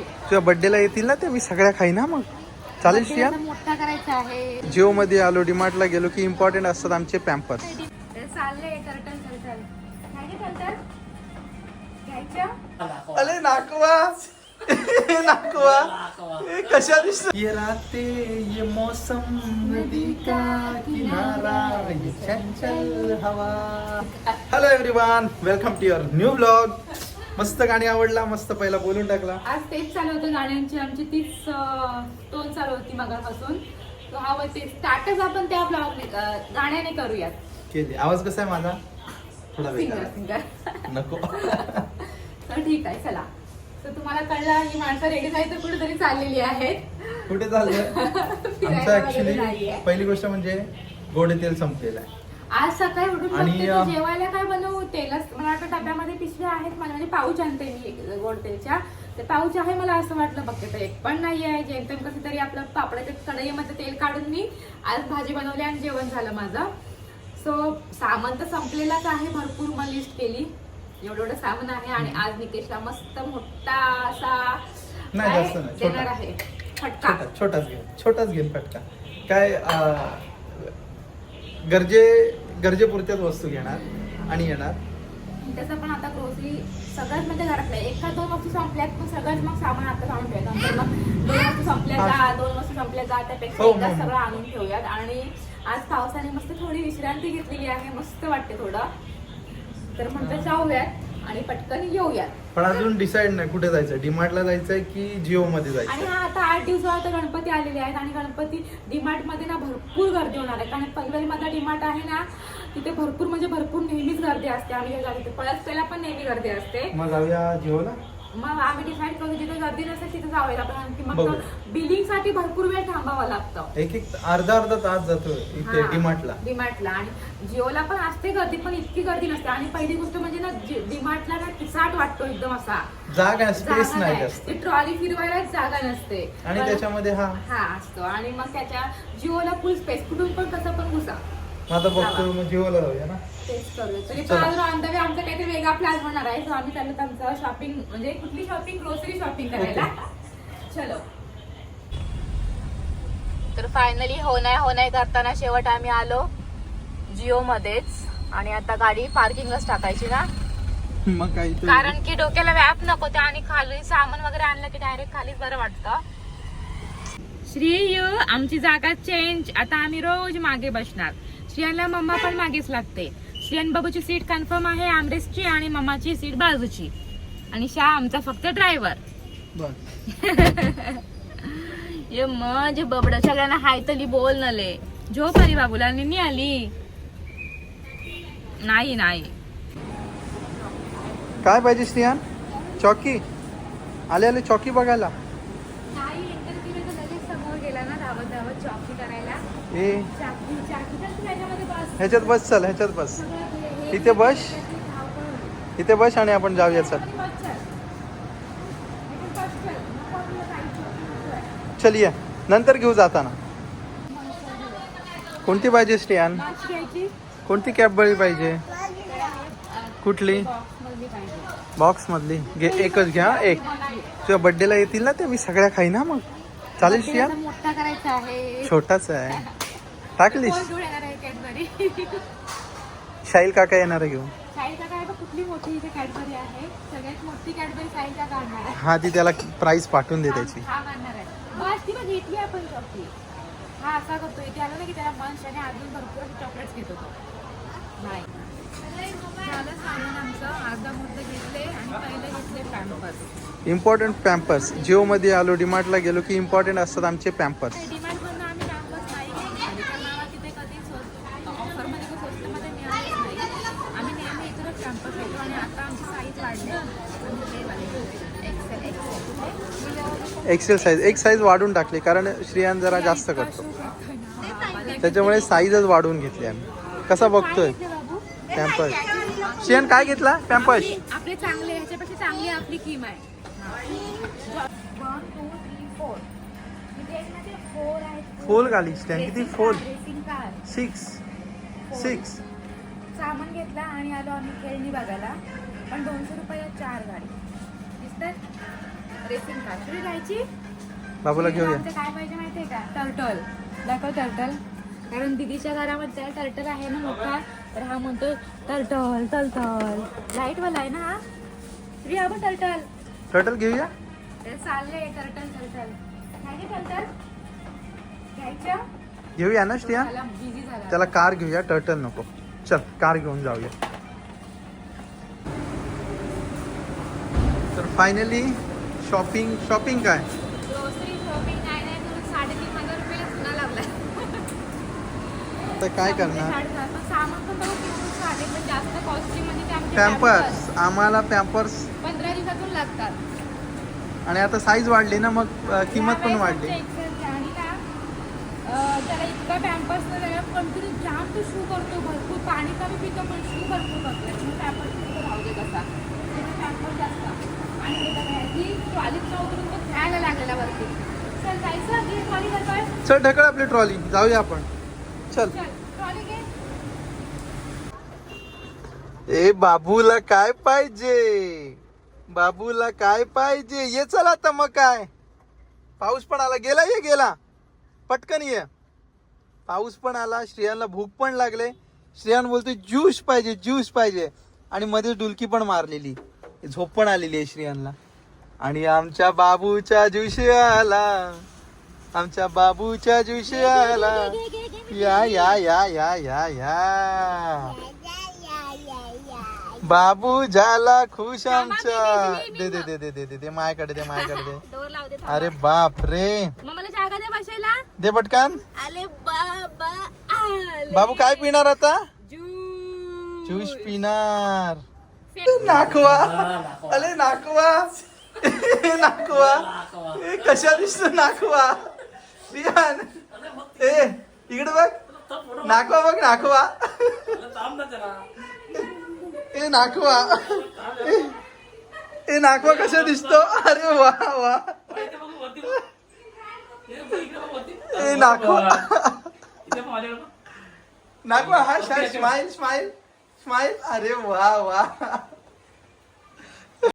तुझ्या बर्थडेला येतील ना ते? मी सगळ्या खाईन ना मग. चालेल आता मोठा करायचा आहे. जिओ मध्ये आलो डीमार्टला गेलो की इम्पॉर्टंट असतात आमचे पॅम्पर्स अरे नाकवा. नाकवा. कशा दिसत ये राते ये मौसम नदी का किनारा ये चंचल हवा. Hello everyone welcome to your new blog मस्त गाणी आवडला मस्त पहिला बोलून टाकला. आज तेच चालू होतं गाण्यांची आमची तीच टोन चालू होती मगापासून. तो हा स्टार्टच आपण त्या ब्लॉग गाण्याने करूयात. केली आवाज कसा आहे माझा? थोडा सिंगर नको. तर ठीक आहे चला. तर तुम्हाला कळलं ही माणसं रेडी जायचं कुठेतरी चाललेली आहेत. कुठे आमचं ऍक्च्युली नाहीये. पहिली गोष्ट म्हणजे गोड तेल संपलेलं आहे. आज सकाळी उठून आणि, बघते अ, तर जेवायला काय बनवू? तेलच मला वाटतं डब्यामध्ये पिशव्या आहेत मला म्हणजे पाऊच आणते मी गोड तेलच्या. ते पाऊच आहे मला असं वाटलं बघते तर एक पण नाही आहे. जेमतेम कसं तरी आपलं पापडाच्या कढईमध्ये तेल काढून मी आज भाजी बनवली आणि जेवण झालं माझं. सो सामान तर संपलेलाच आहे भरपूर मग लिस्ट केली. एवढं एवढं सामान आहे आणि आज निकेशला मस्त मोठा असा नाही, काय जास्त नाही, छोटा. देणार आहे? फटका. छोटा छोटाच घेईन छोटाच घेईन फटका. काय अं, गरजे गरजेपुरत्याच वस्तू घेणार आणि येणार. तसं पण आता ग्रोसरी सगळ्याच म्हणजे आहे. एका दोन वस्तू संपल्यात पण सगळंच मग सामान आता ठेवूयात नंतर मग दोन वस्तू संपल्या जा दोन वस्तू संपल्या जा त्यापेक्षा हो, हो, हो. सगळं आणून ठेवूयात. आणि आज पावसाने मस्त थोडी विश्रांती घेतलेली आहे. मस्त वाटते थोडं. तर म्हणतो जाऊयात. आणि पटकन येऊयात. पण अजून डिसाईड नाही कुठे जायचं डीमार्टला जायचंय की जिओ मध्ये आणि हा आता आठ दिवसावर तर गणपती आलेले आहेत आणि गणपती डीमार्टमध्ये ना भरपूर गर्दी होणार आहे. कारण पनवेल मध्ये डीमार्ट आहे ना तिथे भरपूर म्हणजे भरपूर नेहमीच गर्दी असते. आम्ही तिथे पळसपेला पण नेहमी गर्दी असते. मग जाऊया जिओला मग आम्ही डिसाईड करू जिथे गर्दी नसेल तिथे जाऊया. आपण आणखी मग बघू. बिलिंगसाठी भरपूर वेळ थांबावं लागतं. एक एक अर्धा अर्धा तास जातो इथे डीमार्टला डीमार्टला आणि जिओला पण असते गर्दी पण इतकी गर्दी नसते. आणि पहिली गोष्ट म्हणजे ना डीमार्टला ना पिसाट वाटतो एकदम असा. जागा स्पेस जागा नाही नाही. जास्त. ती ट्रॉली फिरवायलाच जागा नसते. आणि पण- त्याच्यामध्ये हा. हा असतो. आणि मग त्याच्या जिओला फुल स्पेस कुठून पण कसं पण घुसा. आता बघतो मग जिओला जाऊया ना. तेच करूया. तरी चला. पण ऑन द वे आमचा काहीतरी वेगळा प्लॅन होणार आहे. सो आम्ही चाललो आमचं शॉपिंग म्हणजे कुठली शॉपिंग ग्रोसरी शॉपिंग करायला. चलो. तर फायनली हो नाही हो नाही करताना शेवट आम्ही आलो जिओ मध्येच आणि आता गाडी पार्किंगलाच टाकायची ना. मग काही कारण की डोक्याला व्याप नको ते आणि खाली सामान वगैरे आणलं की डायरेक्ट खालीच बरं वाटतं. श्री आमची जागा चेंज आता आम्ही रोज मागे बसणार. श्रियांना मम्मा पण मागेच लागते. श्रियान बाबूची सीट कन्फर्म आहे आमरेसची आणि मम्माची सीट बाजूची. आणि शा आमचा फक्त ड्रायव्हर ये मज बबड सगळ्यांना हाय तली बोल नले. जो परी बाबूला निन्नी आली. नाही नाही. काय पाहिजे स्त्रियान चौकी? आले आले चौकी बघायला नाही एंटर केलं तर लगेच समोर गेला ना धावत धावत चॉकी करायला? ए. चाकी चाकी तर त्याच्यामध्ये बस. ह्याच्यात बस चल ह्याच्यात बस. इथे बस. इथे बस आणि आपण जाऊया चल. चल. ये नंतर घेऊ जाताना. कोणती पाहिजे घ्यायची? कोणती कॅब बळी पाहिजे? कुठली? बॉक्समधली पाहिजे. बॉक्स मधली. घे एकच घ्या एक. तुझ्या बर्थडेला येतील ना ते मी सगळ्या खाईन ना मग. चालेल आता मोठा करायचा आहे. छोटाच आहे. टाकलीस? कोण घेऊन येणार आहे कॅडबरी शाईल काका येणार आहे घेऊन. साईलचा काय बघ, कुठली मोठी इथे कॅडबरी आहे. सगळ्यात मोठी कॅडबरी साईलचा काढणार आहे. हा ती त्याला प्राइस पाठवून दे त्याची. हा हा अर्धा मुद्दा घेतले आणि पहिले घेतले पॅम्पर्स इम्पॉर्टंट पॅम्पर्स जिओ मध्ये आलो डीमार्टला गेलो की इम्पॉर्टंट असतात आमचे पॅम्पर्स एक्सेल साईज एक साईज वाढून टाकली कारण श्रियान जरा जास्त करतो. त्याच्यामुळे साईजच वाढवून घेतली आम्ही. कसा बघतोय? पॅम्पर्स श्रियान काय घेतला? पॅम्पर्स. आपले चांगले ह्याच्यापेक्षा चांगली आपली किम आहे. फोल घाली श्रियान किती फोल? सिक्स. सिक्स. सामान घेतला आणि आलो आम्ही खेळणी बघायला. पण दोनशे रुपयात चार गाडी. दिसतात रेसिंग कार तुला जायची? बाबूला घेऊया. आमचं काय पाहिजे माहितीये का? टर्टल दाखव टर्टल कारण दिदीच्या घरामध्ये टर्टल आहे ना मोठा. तर हा म्हणतो टर्टल टर्टल लाइट वाला आहे ना हा? श्री हा बघ टर्टल टर्टल घेऊया? ते चालले नाही घ्यायचं? घेऊया ना श्रिया? त्याला बिझी झाला. त्याला कार घेऊया टर्टल नको. चल कार घेऊन जाऊया. तर फायनली शॉपिंग शॉपिंग काय? ग्रोसरी शॉपिंग काय नाही करून साडेतीन हजार रुपये तर काय करणार? पॅम्पर्स. आम्हाला पॅम्पर्स पंधरा दिवसातून लागतात. आणि आता साईज वाढली ना मग किंमत पण वाढली. त्याला इतका पॅम्पर्स कंटिन्यू जाम तो शू करतो भरपूर पाणी कमी पितो पण शू भरपूर करतो. पॅम्पर्स राहू दे कसा पॅम्पर्स जास्त. आणि हे बघा, ह्याची ट्रॉलीत उतरून तो खेळायला लागलेला वरती. चल जायचं ट्रॉली चल ढकल आपली ट्रॉली जाऊया आपण. चल चल ट्रॉली घे ए बाबूला काय पाहिजे? बाबूला काय पाहिजे? ये चला आता मग काय? पाऊस पण आला. गेला ये गेला. पटकन ये. पाऊस पण आला. श्रेयांना भूक पण लागले. श्रेयान बोलतोय ज्यूस पाहिजे ज्यूस पाहिजे. आणि मध्ये डुलकी पण मारलेली. झोप पण आलेली आहे श्रेयांना. आणि आमच्या बाबूच्या ज्यूशी आला. आमच्या बाबूच्या ज्यूशी आला. या या या या या या. बाबू झाला खुश आमचा दे दे दे दे दे दे दे मायाकडे दे मायाकडे दे. डोर लाव दे अरे बाप रे मला जागा दे बसायला दे पटकन. आले बाबा आले. बाबू काय पिणार आता? ज्यूस. ज्यूस पिणार. नाकवा. अरे नाकवा. नाकवा. ए, कशा दिसतो नाकवा? रियान ए इकडे बघ. नाकवा बघ नाकवा. ए नाकवा. ए, ए नाकवा कसा दिसतो? अरे वा वा. ए नाकवा. नाकवा हा स्माइल स्माइल स्माइल अरे वा वा.